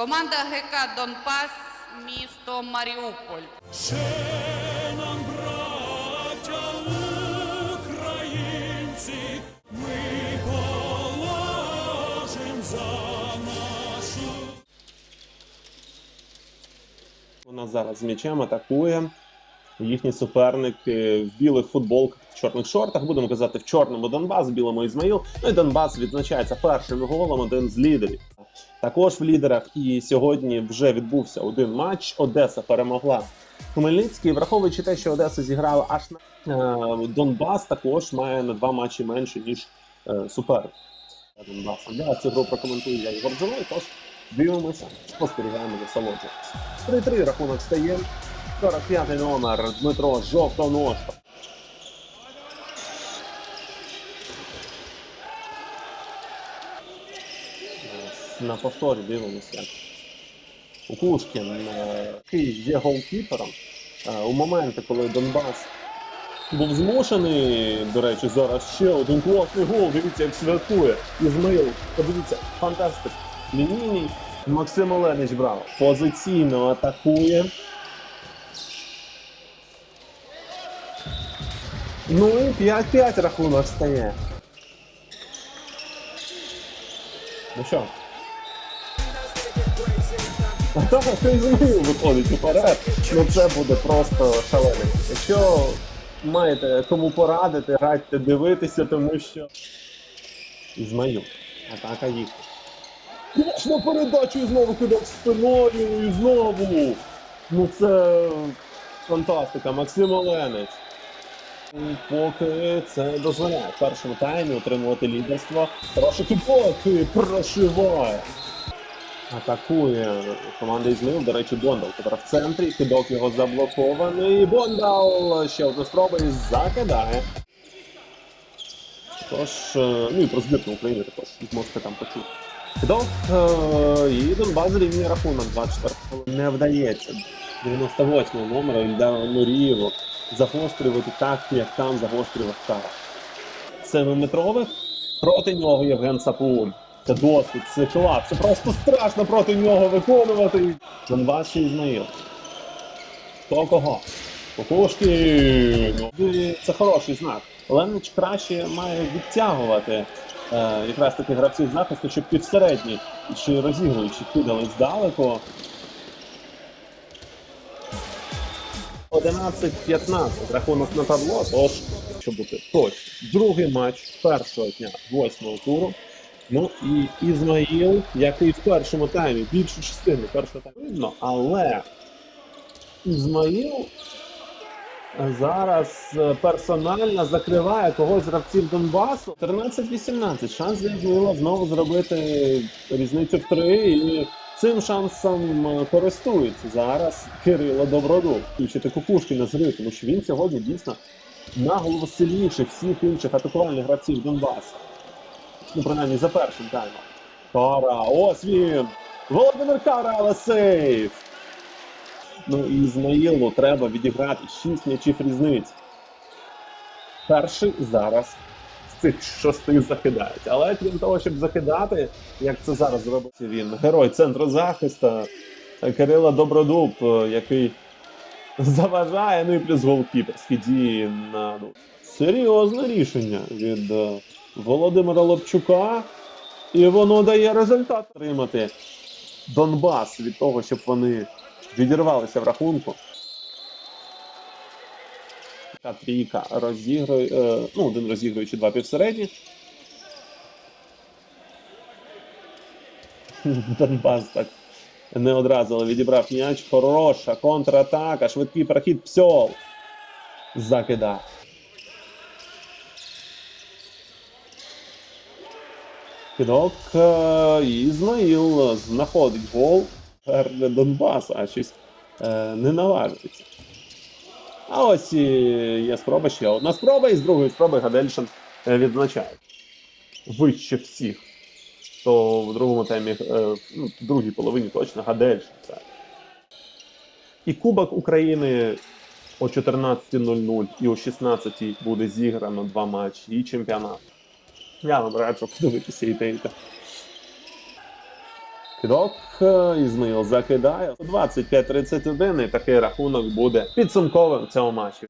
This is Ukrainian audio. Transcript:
Команда ГК Донбас, місто Маріуполь. Ще нам, браття українці, ми положим за нашу. Вона зараз з м'ячем атакує. Їхні суперники в білих футболках, в чорних шортах, будемо казати, в чорному Донбас, в білому Ізмаїл. Ну і Донбас відзначається першим голом, один з лідерів. Також в лідерах і сьогодні вже відбувся один матч. Одеса перемогла Хмельницький. Враховуючи те, що Одеса зіграла аж на е, Донбас, також має на два матчі менше ніж е, суперник. Донбасу. Я цю гру прокоментую я Ігор Джолой, тож дивимося, спостерігаємо, насолоджуємося. 3-3 рахунок стає. 45-й номер Дмитро Жовтоножко. Ось На повторі дивимося. Кукушкін, е, який є голкіпером. Е, У моменти, коли Донбас був змушений, до речі, зараз ще один класний гол. Дивіться, як святкує. Ізмаїл. Подивіться, фантастик. Лінійний. Максим Оленич брав. Позиційно атакує. Ну і 5-5 рахунок стає. Ну що? Так, це виходить уперед. Ну це буде просто шалений. Якщо маєте кому порадити, радьте дивитися, тому що. Ізмаїл. Атака їх. Точно передачу і знову кидок спиною і знову. Ну це фантастика. Максим Оленич. І Поки це дозволяє в першому таймі отримувати лідерство. Трошки поки прошиває. Атакує команда Ізмаїл, до речі, Бондал тепер в центрі. Кидок його заблокований. Бондал ще одну спробу і закидає. Тож, е, ну і про збірну України також можете там почути. Кидок е, і Донбас рівний рахунок 24 хвилин. Не вдається. 98 номера Ільдар Нурієво загострювати так, як там загострював Кара. Семиметрових проти нього Євген Сапун. Це досвід, це клас. Це просто страшно проти нього виконувати. Донбас ще Ізмаїл. Хто кого? Кукушки. Ну, це хороший знак. Ленич краще має відтягувати е, якраз таки гравців захисту, щоб півсередні чи розігруючи кидали здалеку. 11-15 рахунок на табло, тож, щоб бути точно. Другий матч першого дня восьмого туру. Ну і Ізмаїл, який в першому таймі більшу частину першого тайму видно, але Ізмаїл зараз е, персонально закриває когось з гравців Донбасу. 13-18. Шанс для Ізмаїла знову зробити різницю в три. І цим шансом е, користується зараз Кирило Добродуб. Включити кукушки на зрив, тому що він сьогодні дійсно наголову сильніший всіх інших атакувальних гравців Донбасу. Ну, принаймні за першим таймом. Кара, ось він! Володимир Кара, але сейф! Ну і Ізмаїлу треба відіграти 6 м'ячів різниці. Перший зараз з цих шести закидають. Але крім того, щоб закидати, як це зараз зробить він, герой центру захисту Кирила Добродуб, е, який заважає, ну і плюс голкіперські дії на ну, серйозне рішення від е, Володимира Лобчука. І воно дає результат отримати Донбас від того, щоб вони відірвалися в рахунку. Така трійка розігрує, е, ну, один розігруючи два півсередні. Донбас так не одразу відібрав м'яч. Хороша контратака, швидкий прохід псьол. Закидає. Кидок е, Ізмаїл знаходить гол для Донбасу, а щось е, не наважується. А ось і є спроба ще одна спроба, і з другої спроби Гадельшин е, відзначає. Вище всіх. То в другому темі, ну, в другій половині точно Гадельшин. Це. І Кубок України о 14.00 і о 16.00 буде зіграно два матчі, і чемпіонат. Я вам раджу подивитися і те, і те. Кидок е, Ізмаїл закидає 25-31 і такий рахунок буде підсумковим цього матчу.